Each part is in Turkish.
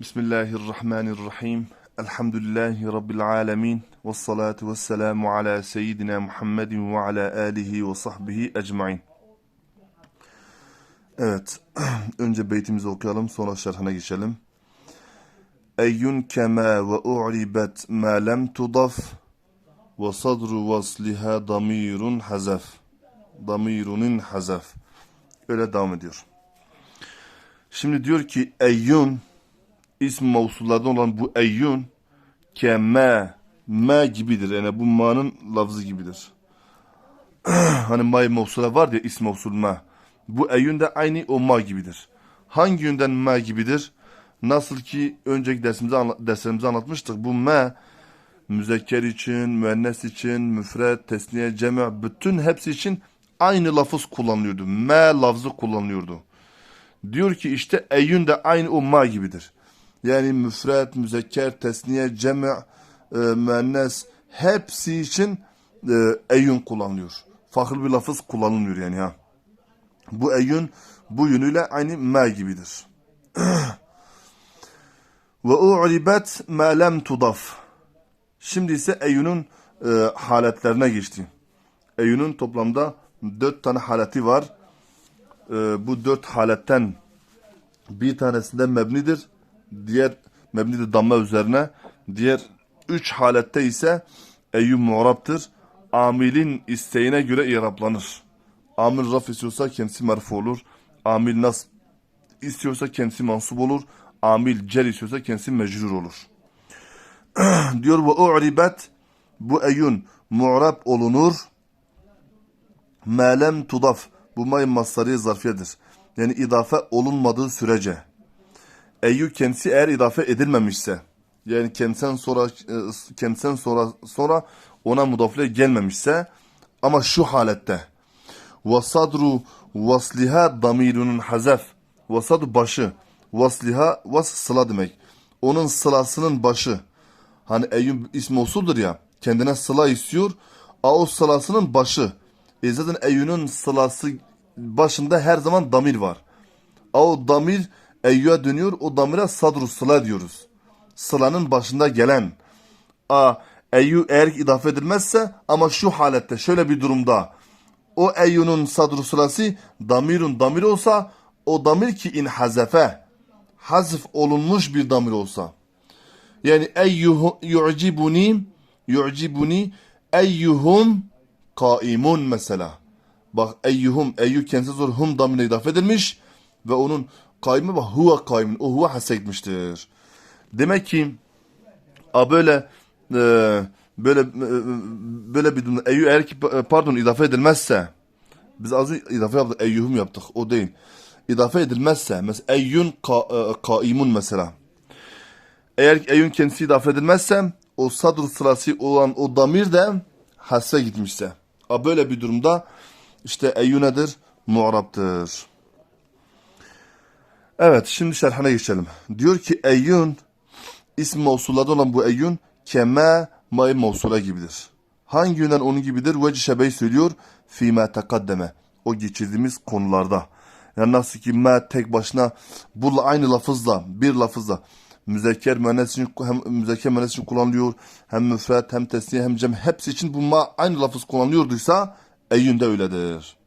Bismillahirrahmanirrahim. Elhamdülillahi Rabbil alemin. Ve salatu ve selamu ala seyyidina Muhammedin ve ala alihi ve sahbihi ecmain. Evet. Önce beytimizi okuyalım sonra şerhine geçelim. Eyyun kema ve u'ribet ma lem tudaf ve sadru vasliha damirun hazaf. Damirunun hazaf. Öyle devam ediyor. Şimdi diyor ki eyyun ism mevsullardan olan bu eyyun ke ma ma gibidir. Yani bu ma'nın lafzı gibidir. hani ma mevsula var ya ism mevsul ma. Bu eyyun da aynı o ma gibidir. Hangi yönden ma gibidir? Nasıl ki önceki dersimizde, anla- derslerimizde anlatmıştık. Bu ma müzekker için, müennes için, müfred, tesniye, cemi bütün hepsi için aynı lafız kullanılıyordu. Ma lafzı kullanılıyordu. Diyor ki işte eyyun da aynı o ma gibidir. Yani müfred, müzekker, tesniye, cemi, e, müennes hepsi için e, eyyun kullanılıyor. Farklı bir lafız kullanılmıyor yani ha. Bu eyyun bu yönüyle aynı ma gibidir. Ve u'ribet ma lem tudaf. Şimdi ise eyyunun e, haletlerine geçti. Eyyunun toplamda dört tane haleti var. E, bu dört haletten bir tanesinde mebnidir. Diğer mebnidir damma üzerine. Diğer üç halette ise eyyun mu'raptır. Amilin isteğine göre iraplanır. Amil raf istiyorsa kendisi merfu olur. Amil nas istiyorsa kendisi mansup olur. Amil cer istiyorsa kendisi mecrur olur. Diyor ve u'ribet bu eyyun mu'rab olunur. Melem tudaf. Bu may masari zarfiyedir. Yani idafe olunmadığı sürece. Eyyü kendisi eğer idafe edilmemişse yani kendisinden sonra e, kendisinden sonra sonra ona mudafile gelmemişse ama şu halette ve sadru vasliha damirunun hazef vasad başı vasliha vas sıla demek. Onun sılasının başı hani Eyyub ismi usuldur ya kendine sıla istiyor a o sılasının başı. E zaten Eyyub'un sılası başında her zaman damir var. A o damir Eyyub'a dönüyor o damire sadru sıla diyoruz. Sılanın başında gelen. A Eyyub eğer idafe edilmezse ama şu halette şöyle bir durumda. O eyyunun sadru sırası damirun damir olsa o damir ki in hazefe hazf olunmuş bir damir olsa. Yani eyyuhu yu'cibuni yu'cibuni eyyuhum kaimun mesela. Bak eyyuhum eyyuh kendisi zor hum damirine idafe edilmiş ve onun kaimi bak huve kaimun o huve hasekmiştir demek ki a böyle e, böyle e, böyle bir durumda eyyuh eğer ki pardon idafe edilmezse biz az idafe yaptık eyyuhum yaptık o değil. İdafe edilmezse mesela eyyun ka, e, kaimun mesela. Eğer eyyun kendisi idafe edilmezse o sadr sırası olan o damir de hasfe gitmişse. A böyle bir durumda işte eyyun nedir? Mu'rab'tır. Evet şimdi şerhine geçelim. Diyor ki eyyun İsm mevsullarda olan bu eyyun keme may mevsula gibidir. Hangi yönden onun gibidir? Veci şebeyi söylüyor. Fîmâ tekaddeme. O geçirdiğimiz konularda. Yani nasıl ki ma tek başına bu aynı lafızla, bir lafızla müzekker müennes için hem müzekker müennes için kullanılıyor. Hem müfret hem tesniye hem cem hepsi için bu ma aynı lafız kullanılıyorduysa eyyün de öyledir.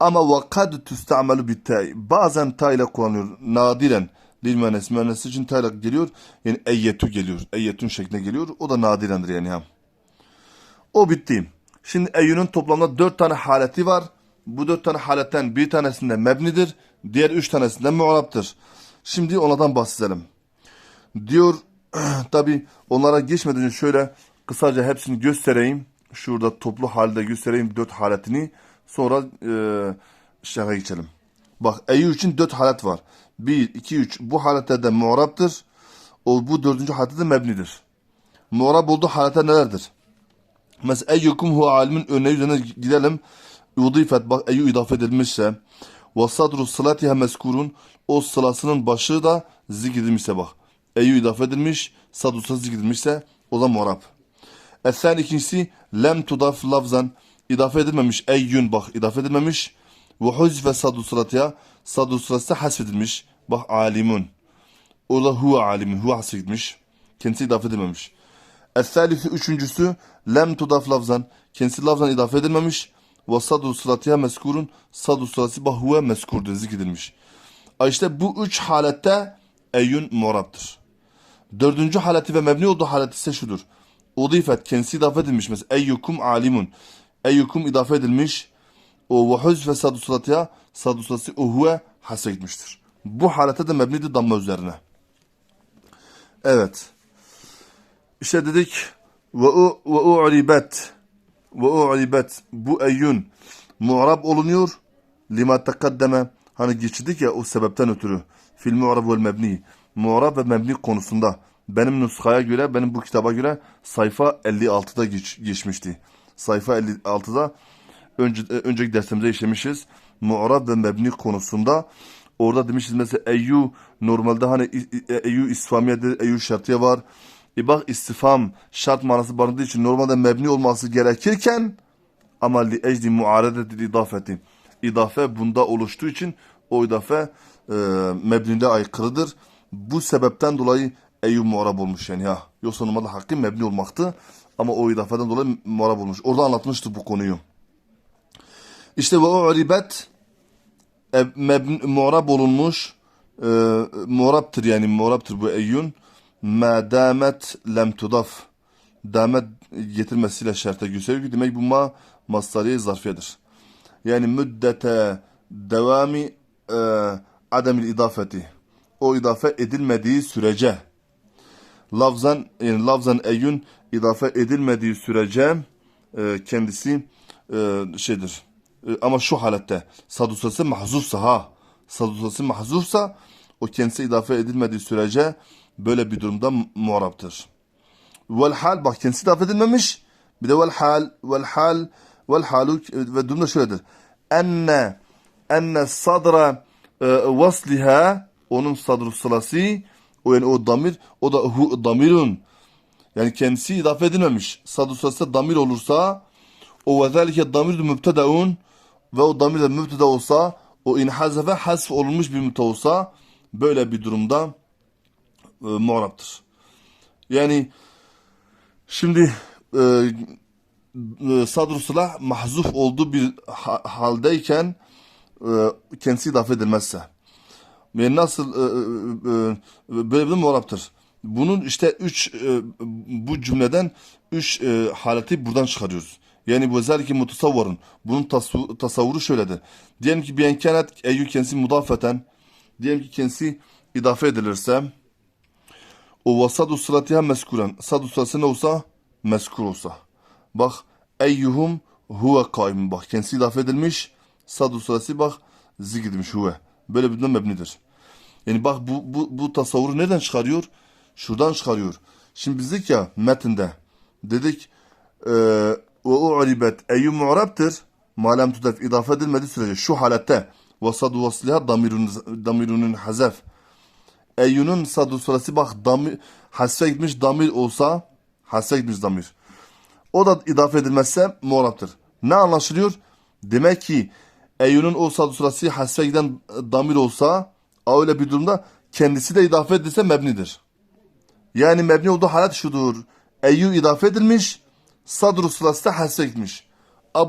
Ama ve kad tüstamelu bit Bazen ta ile kullanılıyor. Nadiren lil müennes müennes için ta ile geliyor. Yani eyyetü geliyor. Eyyetün şeklinde geliyor. O da nadirendir yani. Ha. O bitti. Şimdi eyyünün toplamda dört tane haleti var. Bu dört tane haletten bir tanesinde mebnidir. Diğer üç tanesinde mu'raptır. Şimdi onlardan bahsedelim. Diyor tabi onlara geçmeden şöyle kısaca hepsini göstereyim. Şurada toplu halde göstereyim dört haletini. Sonra e, şerhe geçelim. Bak eyyü için dört halet var. Bir, iki, üç. Bu haletlerde mu'raptır. O bu dördüncü halette de mebnidir. Mu'rab olduğu haletler nelerdir? Mesela eyyukum hu alimin örneği üzerine gidelim. Udifet bak eyyü idafe edilmişse ve sadru sılatiha meskurun o sılasının başı da zikredilmişse bak. Eyyü idafe edilmiş, sadru zikredilmişse o da mu'rab. Esen ikincisi lem tudaf lafzan idafe edilmemiş eyyün bak idafe edilmemiş ve huzife sadru sılatiha sadru sılası hasfedilmiş bak alimun. Orada huve alimun. Huve hasre gitmiş. Kendisi idafe edilmemiş. Es-salisi üçüncüsü lem tudaf lafzan. Kendisi lafzan idafe edilmemiş. Ve sadu sıratiha meskurun. Sadu sırası bah huve meskurdur. Zikredilmiş. İşte bu üç halette eyyun mu'rabdır. Dördüncü haleti ve mebni olduğu haleti ise şudur. Udifet kendisi idafe edilmiş. Mesela eyyukum alimun. Eyyukum idafe edilmiş. O ve huzfe sadu huve hase gitmiştir. Bu halete de mebnidir damla üzerine. Evet. İşte dedik ve u ve u'ribet ve u'ribet bu eyyun mu'rab olunuyor lima takaddeme hani geçirdik ya o sebepten ötürü fil mu'rab vel mebni mu'rab ve mebni konusunda benim nuskaya göre benim bu kitaba göre sayfa 56'da geç, geçmişti. Sayfa 56'da önce, önceki dersimizde işlemişiz. Mu'rab ve mebni konusunda orada demişiz mesela eyyu normalde hani i- eyyu isfamiyedir, eyyu şartiye var. E bak istifam şart manası barındığı için normalde mebni olması gerekirken ama li ecdi muaredetil idafeti. İdafe bunda oluştuğu için o idafe e, mebnide aykırıdır. Bu sebepten dolayı eyyub muarab olmuş yani ya. Yoksa normalde hakkı mebni olmaktı. Ama o idafeden dolayı muarab olmuş. Orada anlatmıştık bu konuyu. İşte ve o ribet e, muarab olunmuş e, muaraptır yani muaraptır bu eyyun ma damet lem tudaf damet getirmesiyle şarta gösteriyor demek bu ma masariye zarfiyedir. Yani müddete devami e, ademil idafeti o idafe edilmediği sürece lafzan yani lafzan eyyun idafe edilmediği sürece e, kendisi e, şeydir. E, ama şu halette sadusası mahzufsa ha sadusası mahzufsa o kendisi idafe edilmediği sürece böyle bir durumda muaraptır. Vel hal bak kendisi idafe edilmemiş. Bir de vel hal vel hal vel halu ve durumda şöyledir. Enne enne sadra e, vasliha onun sadru sılası o yani o damir o da hu damirun yani kendisi idafe edilmemiş. Sadru sılası damir olursa o ve zelike damir mübtedaun ve o damir de mübteda olsa o inhazefe hasf olunmuş bir mübteda olsa böyle bir durumda e, muaraptır. Yani şimdi e, e, sadr sılah mahzuf olduğu bir ha- haldeyken e, kendisi idafe edilmezse ve nasıl e, e, e, böyle bir muaraptır. Bunun işte üç e, bu cümleden üç e, haleti buradan çıkarıyoruz. Yani bu özellikle mutasavvarın. Bunun tasu- tasavvuru şöyledir. Diyelim ki bir enkenet eyyü kendisi mudafeten diyelim ki kendisi idafe edilirse o vasadu sıratiha meskuren. Sadu sırası ne olsa? Meskur olsa. Bak eyyuhum huve kaim. Bak kendisi idafe edilmiş. Sadu sırası bak zikredilmiş huve. Böyle bir mebnidir. Yani bak bu, bu, bu tasavvuru nereden çıkarıyor? Şuradan çıkarıyor. Şimdi biz dedik ya metinde. Dedik e, ve u'ribet eyyü mu'rabtır. Malem tudef idafe edilmediği sürece şu halette vasadu vasliha damirun, damirunun hazef. Eyyunun sadu suresi bak damir, hasfe gitmiş damir olsa hasfe gitmiş damir. O da idafe edilmezse muğraptır. Ne anlaşılıyor? Demek ki Eyyun'un o sadu suresi hasfe giden damir olsa öyle bir durumda kendisi de idafe edilse mebnidir. Yani mebni olduğu halet şudur. Eyyü idafe edilmiş, sadru sırası da hasfe gitmiş.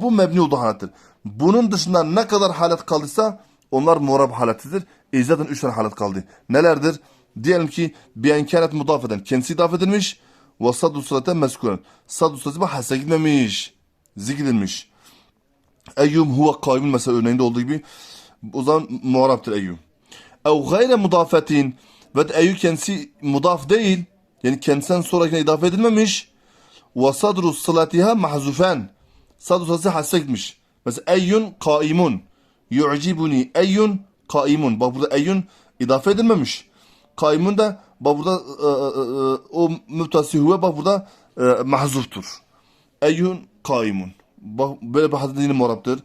Bu mebni olduğu halettir. Bunun dışında ne kadar halet kaldıysa onlar muğrab haletidir. E zaten üç tane halet kaldı. Nelerdir? Diyelim ki bir enkanet mudaf eden kendisi idafe edilmiş ve sadru sırate meskuren. Sadru sırası hasfe gitmemiş. Zikredilmiş. Eyyum huve kaimin mesela örneğinde olduğu gibi o zaman muaraptır eyyum. Ev gayre mudafetin ve eyyum kendisi mudaf değil yani kendisinden sonrakine idafe edilmemiş ve sadru sılatiha mahzufen sadru sılati hasfe gitmiş. Mesela eyyun kaimun yu'cibuni eyyun kaimun. Bak burada eyyun idafe edilmemiş. Kaimun da bak burada e, e, e, o müptasi huve bak burada e, mahzuftur. Eyyun kaimun. Bak böyle bir hadis yine muaraptır.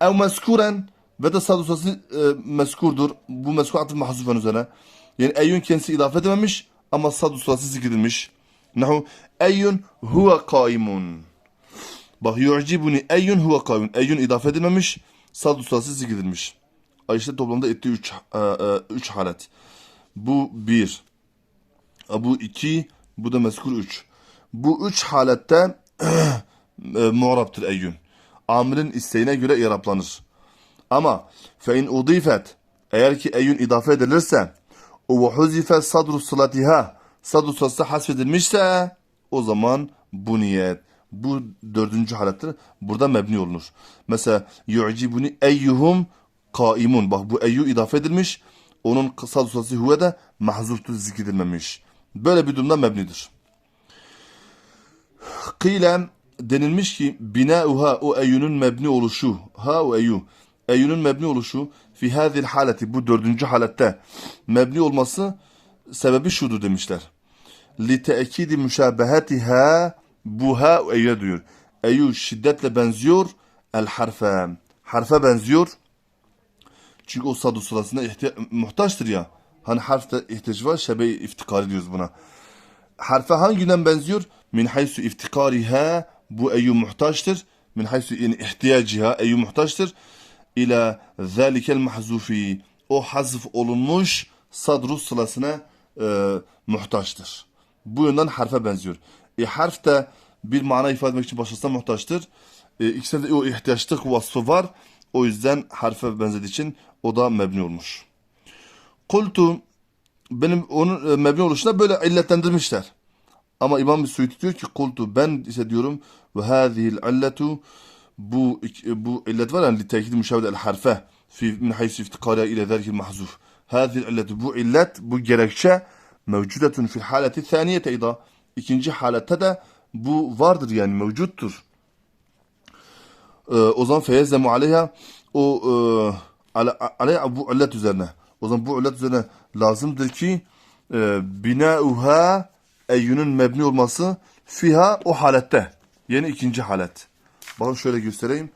Ev meskuren ve de sadu sası e, meskurdur. Bu meskur atıf mahzufen üzerine. Yani eyyun kendisi idafe edilmemiş ama sadu sası zikredilmiş. Nahu eyyun huve kaimun. Bak yu'cibuni eyyun huve kaimun. Eyyun idafe edilmemiş. Sadu sası zikredilmiş. Ay işte toplamda ettiği üç, e, e, üç halet. Bu bir. E, Bu iki. Bu da meskur üç. Bu üç halette e, mu'raptır eyyün. Amirin isteğine göre iraplanır. Ama fe in udifet eğer ki eyyün idafe edilirse ve huzife sadru sılatiha sadru sılası hasfedilmişse o zaman bu niyet bu dördüncü halettir. Burada mebni olunur. Mesela yu'cibuni eyyuhum kaimun. Bak bu eyyu idafe edilmiş. Onun sadru sılası huve de mahzuftur zikredilmemiş. Böyle bir durumda mebnidir. Kıyle denilmiş ki binauha o eyyunun mebni oluşu ha o eyyu eyyunun mebni oluşu fi hadhihi haleti bu dördüncü halette mebni olması sebebi şudur demişler. Li te'kidi müşabehatiha bu ha eyyuya diyor. Eyyu şiddetle benziyor el harfe. Harfe benziyor. Çünkü o sadu ihtiya- muhtaçtır ya. Hani harfte ihtiyaç var şebe iftikari diyoruz buna harfe hanginden benziyor? Min haysu iftikariha bu eyyü muhtaçtır. Min haysu yani ihtiyaciha eyyü muhtaçtır. İla zalikel mahzufi o hazf olunmuş sadru sılasına e, muhtaçtır. Bu yönden harfe benziyor. E, harf de bir mana ifade etmek için başkasına muhtaçtır. E, ikisinde de o ihtiyaçlık vasfı var. O yüzden harfe benzediği için o da mebni olmuş. Kultu benim onun e, mebni oluşuna böyle illetlendirmişler. Ama İmam Suyuti diyor ki kultu ben ise diyorum ve hâzihil illetu bu e, bu illet var yani li müşavede el harfe fi min haysu iftikariya ile zelikil mahzuf. Hâzihil illetu bu illet bu gerekçe mevcudetun fil haleti thaniyete ida. İkinci halette de bu vardır yani mevcuttur. Ee, o zaman feyezlemu aleyha o e, ale- aleyha bu illet üzerine. O zaman bu illet üzerine lazımdır ki e, binauha eyyünün mebni olması fiha o halette. Yani ikinci halet. Bakın şöyle göstereyim.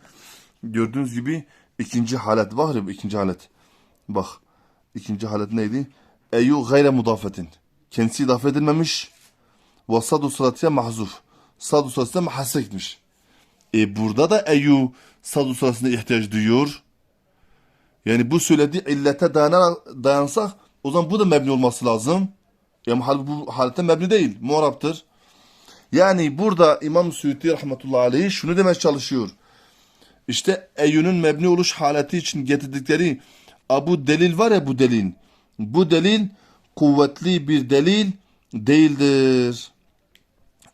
Gördüğünüz gibi ikinci halet var ya ikinci halet. Bak ikinci halet neydi? Eyyu gayre mudafetin. Kendisi idafe edilmemiş. Ve sadu sıratiye mahzuf. Sadu sırasına mahassa gitmiş. E burada da eyyu sadu sırasına ihtiyaç duyuyor. Yani bu söylediği illete dayanarak, dayansak o zaman bu da mebni olması lazım. Yani bu halette mebni değil. Muaraptır. Yani burada İmam Suyuti rahmetullahi aleyhi şunu demeye çalışıyor. İşte eyyünün mebni oluş haleti için getirdikleri bu delil var ya bu delil. Bu delil kuvvetli bir delil değildir.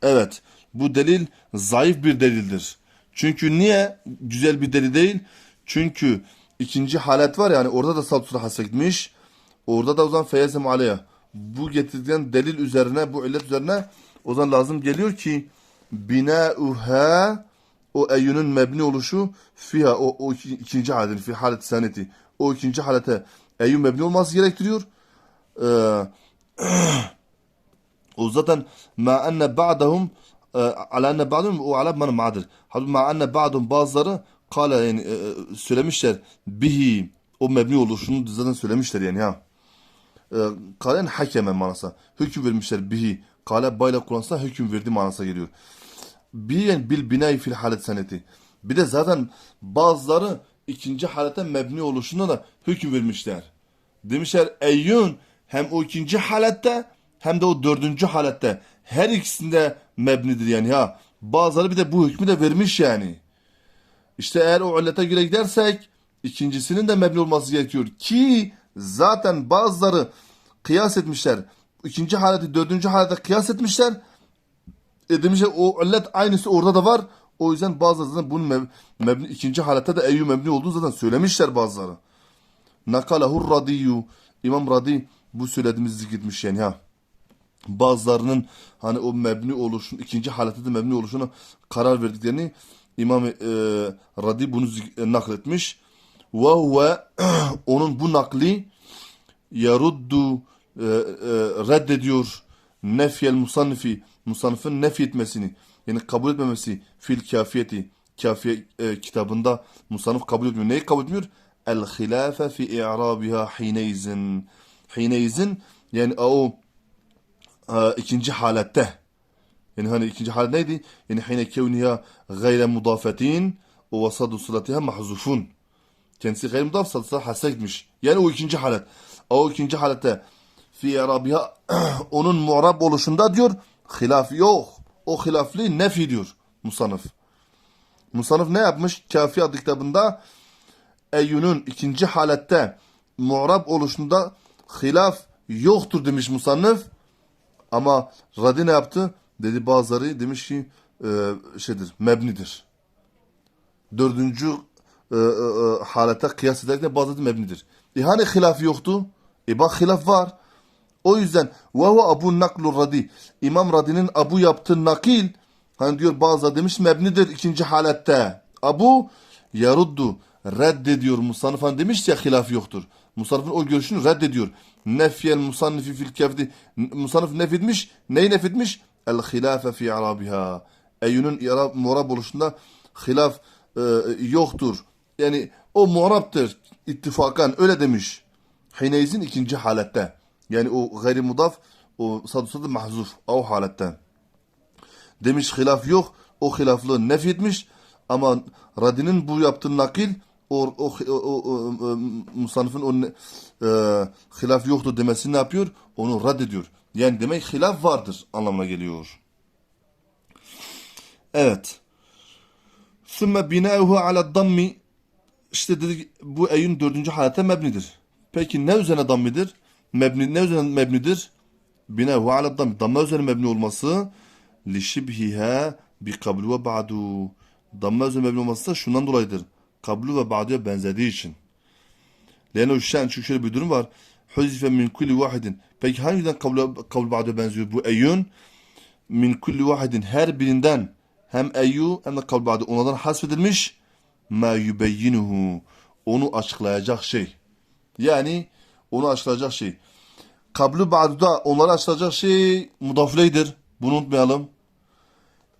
Evet bu delil zayıf bir delildir. Çünkü niye güzel bir delil değil? Çünkü ikinci halet var yani orada da satsura hasa gitmiş. Orada da o zaman feyezem aleyha. Bu getirilen delil üzerine bu illet üzerine o zaman lazım geliyor ki binauha o eyyünün mebni oluşu fiha o, o iki- ikinci haletin fi halet saneti o ikinci halete eyyün mebni olması gerektiriyor. Ee, o zaten ma enne ba'dahum e, ala enne ba'dahum o ala bana ma'dır. Halbuki ma enne ba'dahum bazıları kale yani e, e, söylemişler bihi o mebni oluşunu zaten söylemişler yani ha. E, kalen hakeme manası. Hüküm vermişler bihi. Kale bayla kullansa hüküm verdi manasına geliyor. Bir yani bil binayı fil halet seneti. Bir de zaten bazıları ikinci halete mebni oluşuna da hüküm vermişler. Demişler eyyun hem o ikinci halette hem de o dördüncü halette her ikisinde mebnidir yani ha. Bazıları bir de bu hükmü de vermiş yani. İşte eğer o illete göre gidersek ikincisinin de mebni olması gerekiyor ki zaten bazıları kıyas etmişler. İkinci haleti dördüncü halete kıyas etmişler. E demişler o illet aynısı orada da var. O yüzden bazıları zaten bunun meb- mebni, ikinci halette de eyyü mebni olduğunu zaten söylemişler bazıları. Nakalahur radiyyu. İmam Radi bu söylediğimizi zikretmiş yani ha. Bazılarının hani o mebni oluşun ikinci halette de mebni oluşuna karar verdiklerini İmam e, Radi bunu e, nakletmiş. Ve onun bu nakli yaruddu e, e, reddediyor nefyel musannifi musannifin nef etmesini yani kabul etmemesi fil kafiyeti kafiye e, kitabında musannif kabul etmiyor. Neyi kabul etmiyor? El hilafe fi i'rabiha hineyzin. Hineyzin yani o e, ikinci halette yani hani ikinci halet neydi? Yani hine kevniha gayre mudafetin ve vasadu sılatiha mahzufun. Kendisi gayri mudaf sadısa hassa gitmiş. Yani o ikinci halet. O ikinci halette fi arabiha onun mu'rab oluşunda diyor hilaf yok. O hilafli nefi diyor Musanıf. Musanıf ne yapmış? Kafi adlı kitabında Eyyun'un ikinci halette mu'rab oluşunda hilaf yoktur demiş Musannif. Ama Radi ne yaptı? Dedi bazıları demiş ki e, şeydir, mebnidir. Dördüncü e, e, e, halete kıyas ederken bazıları mebnidir. E hani hilaf yoktu? E bak hilaf var. O yüzden ve huve abu naklu radi. İmam Radi'nin abu yaptığı nakil hani diyor bazı demiş mebnidir ikinci halette. Abu yaruddu reddediyor Musannif hani demiş ya hilaf yoktur. Musannif'in o görüşünü reddediyor. Nefyel musannifi fil kefdi. Musannif nefetmiş. Neyi nefetmiş? El hilafe fi arabiha. Eyyunun İrab, muğrab oluşunda hilaf e, yoktur. Yani o muğraptır ittifakan öyle demiş. Hineyz'in ikinci halette. Yani o gayri mudaf o sadusadı mahzuf o haletten. Demiş hilaf yok. O hilaflığı nef etmiş. Ama Radi'nin bu yaptığı nakil o, o, o, o, o musanifin o e, hilaf yoktu demesi ne yapıyor? Onu reddediyor. Yani demek hilaf vardır anlamına geliyor. Evet. Sümme binâhu ala dammi işte dedik bu eyün dördüncü halete mebnidir. Peki ne üzerine dammidir? Mebni, ne üzerine mebnidir? Binahu ala dammi. Damma üzerine mebni olması lişibhiha bi kablu ve ba'du. Damma üzerine mebni olması da şundan dolayıdır. Kablu ve ba'duya benzediği için. Leno şen çünkü şöyle bir durum var. Huzife min kulli vahidin. Peki hangiden kablu, kablu ba'duya benziyor bu eyün? Min kulli vahidin her birinden hem eyyu hem de kablu ba'du onlardan hasfedilmiş ma yubeyyinuhu onu açıklayacak şey. Yani onu açıklayacak şey. Kablu ba'duda onları açıklayacak şey mudafleydir. Bunu unutmayalım.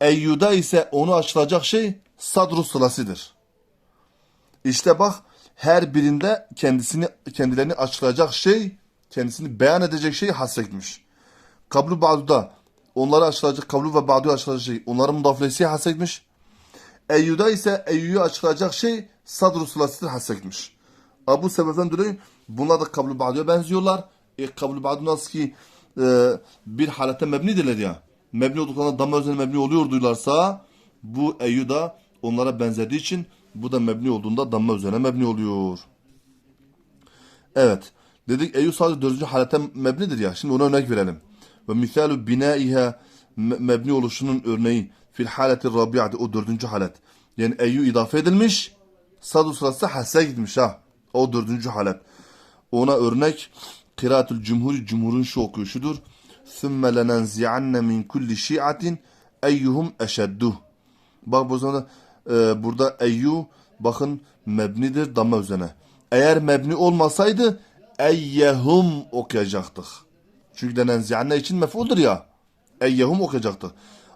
Eyyuda ise onu açıklayacak şey sadru sılasidir. İşte bak her birinde kendisini kendilerini açıklayacak şey, kendisini beyan edecek şey hasretmiş. Kablu ba'duda onları açıklayacak, kablu ve ba'du açıklayacak şey, onların mudaflesi hasretmiş. Eyyuda ise Eyyu'yu açıklayacak şey sadru sılasidir hasretmiş. Bu sebepten dolayı bunlar da kablu ba'duya benziyorlar. E, kablu ba'du nasıl ki e, bir halete mebnidirler ya. Mebni olduklarında damla üzerine mebni oluyordularsa bu Eyyü da onlara benzediği için bu da mebni olduğunda damla üzerine mebni oluyor. Evet. Dedik Eyyü sadece dördüncü halete mebnidir ya. Şimdi ona örnek verelim. Ve misalu binaiha me- mebni oluşunun örneği fil haleti rabi'ati o dördüncü halet. Yani Eyyü idafe edilmiş. Sadu sırası hassa gitmiş ha. O dördüncü halet. Ona örnek kıraatül cumhur cumhurun şu okuyuşudur. ثُمَّ لَنَنْزِعَنَّ مِنْ كُلِّ شِيعَةٍ اَيُّهُمْ اَشَدُّهُ Bak bu zaman e, burada eyyu bakın mebnidir damma üzerine. Eğer mebni olmasaydı eyyehum okuyacaktık. Çünkü denen ziyanne için mef'uldur ya. Eyyehum okuyacaktık.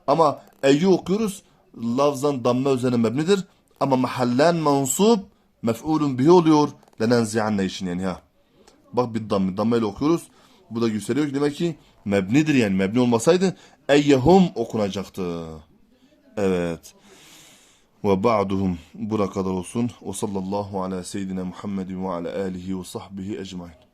Ama eyyu okuyoruz. Lafzan damma üzerine mebnidir. Ama mahallen mansup mef'ulun bihi oluyor. Denen ziyanne için yani ha. Bak bir. Damme ile okuyoruz. Bu da gösteriyor ki demek ki mebnidir yani. Mebni olmasaydı eyyehum okunacaktı. Evet. Ve ba'duhum buna kadar olsun. Ve sallallahu ala seyyidina Muhammedin ve ala alihi ve sahbihi ecmain.